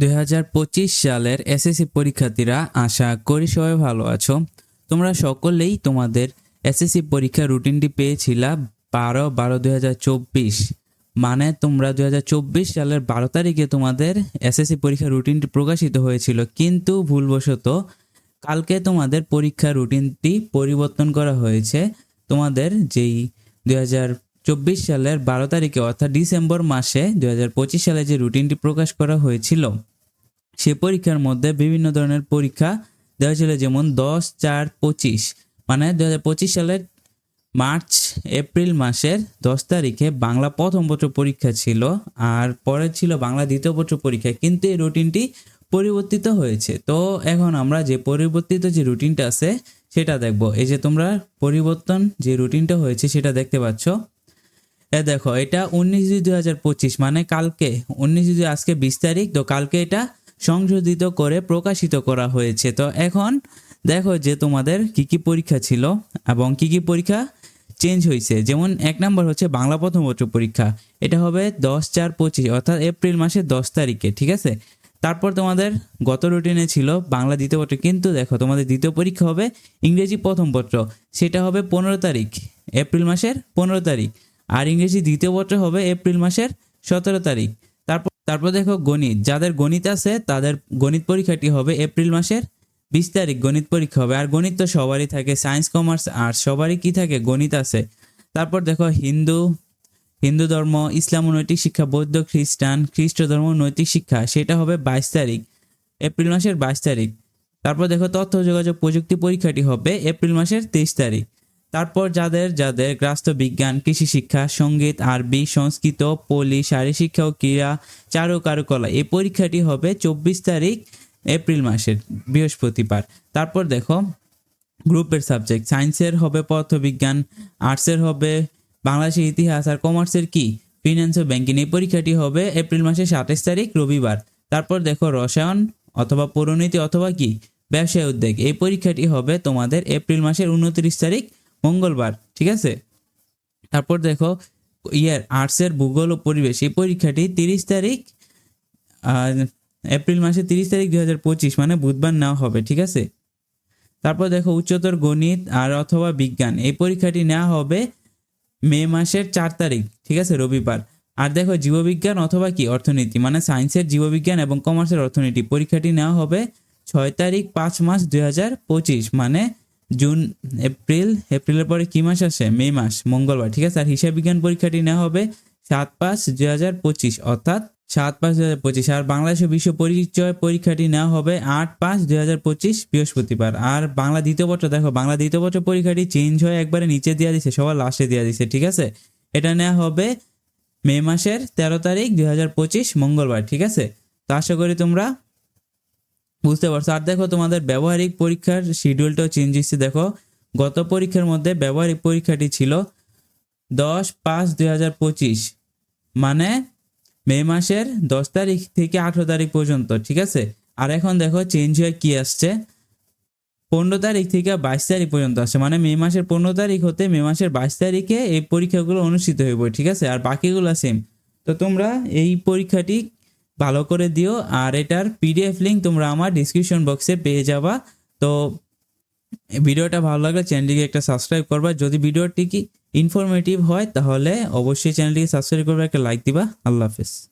দুই হাজার পঁচিশ সালের এসএসসি পরীক্ষার্থীরা আশা করি সবাই ভালো আছো। তোমরা সকলেই তোমাদের এসএসসি পরীক্ষার রুটিনটি পেয়েছিলা বারো বারো দুই মানে তোমরা দুই হাজার চব্বিশ সালের বারো তারিখে তোমাদের এসএসসি পরীক্ষার রুটিনটি প্রকাশিত হয়েছিল। কিন্তু ভুলবশত কালকে তোমাদের পরীক্ষার রুটিনটি পরিবর্তন করা হয়েছে। তোমাদের যেই দুই হাজার চব্বিশ সালের বারো তারিখে, অর্থাৎ ডিসেম্বর মাসে দুই হাজার পঁচিশ সালে যে রুটিনটি প্রকাশ করা হয়েছিল, সে পরীক্ষার মধ্যে বিভিন্ন ধরনের পরীক্ষা দেওয়া ছিল, যেমন দশ, চার, পঁচিশ। মানে দু হাজার পঁচিশ সালের মার্চ, এপ্রিল মাসের দশ তারিখে বাংলা প্রথম পত্র পরীক্ষা ছিল আর পরে ছিল বাংলা দ্বিতীয় পত্র পরীক্ষা, কিন্তু এই রুটিনটি পরিবর্তিত হয়েছে। তো এখন আমরা যে পরিবর্তিত যে রুটিনটা আছে, সেটা দেখব। এই যে তোমরা পরিবর্তন যে রুটিনটা হয়েছে, সেটা দেখতে পাচ্ছ। এ দেখো, এটা উনিশ দুই দুই হাজার পঁচিশ মানে কালকে। উনিশ দুই আজকে বিশ তারিখ, তো কালকে এটা সংশোধিত করে প্রকাশিত করা হয়েছে। তো এখন দেখো যে তোমাদের কি কি পরীক্ষা ছিল এবং কি কি পরীক্ষা চেঞ্জ হয়েছে। যেমন এক নম্বর হচ্ছে বাংলা প্রথম পত্র পরীক্ষা। এটা হবে দশ চার পঁচিশ, অর্থাৎ এপ্রিল মাসের দশ তারিখে, ঠিক আছে? তারপর তোমাদের গত রুটিনে ছিল বাংলা দ্বিতীয় পত্র কিন্তু দেখো তোমাদের দ্বিতীয় পরীক্ষা হবে ইংরেজি প্রথম পত্র সেটা হবে পনেরো তারিখ, এপ্রিল মাসের পনেরো তারিখ। আর ইংরেজি দ্বিতীয় পত্র হবে এপ্রিল মাসের সতেরো তারিখ। তারপর তারপর দেখো গণিত। যাদের গণিত আছে, তাদের গণিত পরীক্ষাটি হবে এপ্রিল মাসের বিশ তারিখ। গণিত পরীক্ষা হবে। আর গণিত তো সবারই থাকে, সায়েন্স, কমার্স, আর্টস, সবারই কি থাকে? গণিত আছে। তারপর দেখো হিন্দু হিন্দু ধর্ম, ইসলাম ও নৈতিক শিক্ষা, বৌদ্ধ, খ্রিস্টান, খ্রিস্ট ধর্ম নৈতিক শিক্ষা, সেটা হবে বাইশ তারিখ, এপ্রিল মাসের বাইশ তারিখ। তারপর দেখো তথ্য, যোগাযোগ, প্রযুক্তি পরীক্ষাটি হবে এপ্রিল মাসের তেইশ তারিখ। তারপর যাদের যাদের রাষ্ট্র বিজ্ঞান, কৃষি শিক্ষা, সংগীত, আরবি, সংস্কৃত, পলি শারীর শিক্ষা ও ক্রীড়া, চারু, কারুকলা, এই পরীক্ষাটি হবে চব্বিশ তারিখ এপ্রিল মাসের, বৃহস্পতিবার। তারপর দেখো, গ্রুপের সাবজেক্ট, সায়েন্সের হবে পদার্থবিজ্ঞান, আর্টসের হবে, বাংলাদেশের ইতিহাস আর কমার্সের কি? ফিনান্স ও ব্যাংকিং এই পরীক্ষাটি হবে এপ্রিল মাসের সাতাশ তারিখ, রবিবার। তারপর দেখো, রসায়ন অথবা পরিণতি অথবা কি? ব্যবসায় উদ্যোগ, এই পরীক্ষাটি হবে তোমাদের এপ্রিল মাসের উনত্রিশ তারিখ মঙ্গলবার, ঠিক আছে? তারপর দেখো, ইয়ার আর্টসের ভূগোল ও পরিবেশ, এই পরীক্ষাটি তিরিশ তারিখ এপ্রিল মাসের তিরিশ তারিখ দুই হাজার পঁচিশ মানে বুধবার নেওয়া হবে, ঠিক আছে? তারপর দেখো, উচ্চতর গণিত আর অথবা বিজ্ঞান, এই পরীক্ষাটি নেওয়া হবে মে মাসের চার তারিখ, ঠিক আছে, রবিবার। আর দেখো, জীববিজ্ঞান অথবা কি? অর্থনীতি মানে সায়েন্সের জীববিজ্ঞান এবং কমার্সের অর্থনীতি, পরীক্ষাটি নেওয়া হবে ছয় তারিখ পাঁচ মাস দুই হাজার পঁচিশ মানে জুন, এপ্রিল, এপ্রিলের পরে কি মাস আসে? মে মাস, মঙ্গলবার, ঠিক আছে? আর হিসাব বিজ্ঞান পরীক্ষাটি নেওয়া হবে সাত পাঁচ দুই হাজার পঁচিশ, অর্থাৎ সাত পাঁচ দুই হাজার পঁচিশ। আর বাংলাদেশের বিশ্ব পরিচয় পরীক্ষাটি নেওয়া হবে আট পাঁচ দুই হাজার পঁচিশ, বৃহস্পতিবার। আর বাংলা দ্বিতীয় পত্র দেখো, বাংলা দ্বিতীয় পত্র পরীক্ষাটি চেঞ্জ হয়ে একবারে নিচে দেওয়া দিছে, সবার লাস্টে দেওয়া দিছে, ঠিক আছে? এটা নেওয়া হবে মে মাসের তেরো তারিখ দুই হাজার পঁচিশ, মঙ্গলবার, ঠিক আছে? তো আশা করি তোমরা বুঝতে পারছ? আর দেখো তোমাদের ব্যবহারিক পরীক্ষার শিডিউলটাও চেঞ্জ হচ্ছে দেখো। গত পরীক্ষার মধ্যে ব্যবহারিক পরীক্ষাটি ছিল দশ পাঁচ দুই হাজার পঁচিশ মানে মে মাসের দশ তারিখ থেকে আঠেরো তারিখ পর্যন্ত, ঠিক আছে? আর এখন দেখো চেঞ্জ হয়ে কি আসছে? পনেরো তারিখ থেকে বাইশ তারিখ পর্যন্ত আসছে মানে মে মাসের পনেরো তারিখ হতে মে মাসের বাইশ তারিখে এই পরীক্ষাগুলো অনুষ্ঠিত হইব, ঠিক আছে? আর বাকিগুলো সেম তো তোমরা এই পরীক্ষাটি ভালো করে দিও আর এটার পিডিএফ লিঙ্ক তোমরা আমার ডিসক্রিপশন বক্সে পেয়ে যাবা। তো ভিডিওটা ভালো লাগলে চ্যানেলটিকে একটা সাবস্ক্রাইব করবা। যদি ভিডিওটি কি ইনফরমেটিভ হয়, তাহলে অবশ্যই চ্যানেলটিকে সাবস্ক্রাইব করবে, একটা লাইক দিবা। আল্লাহ হাফেজ।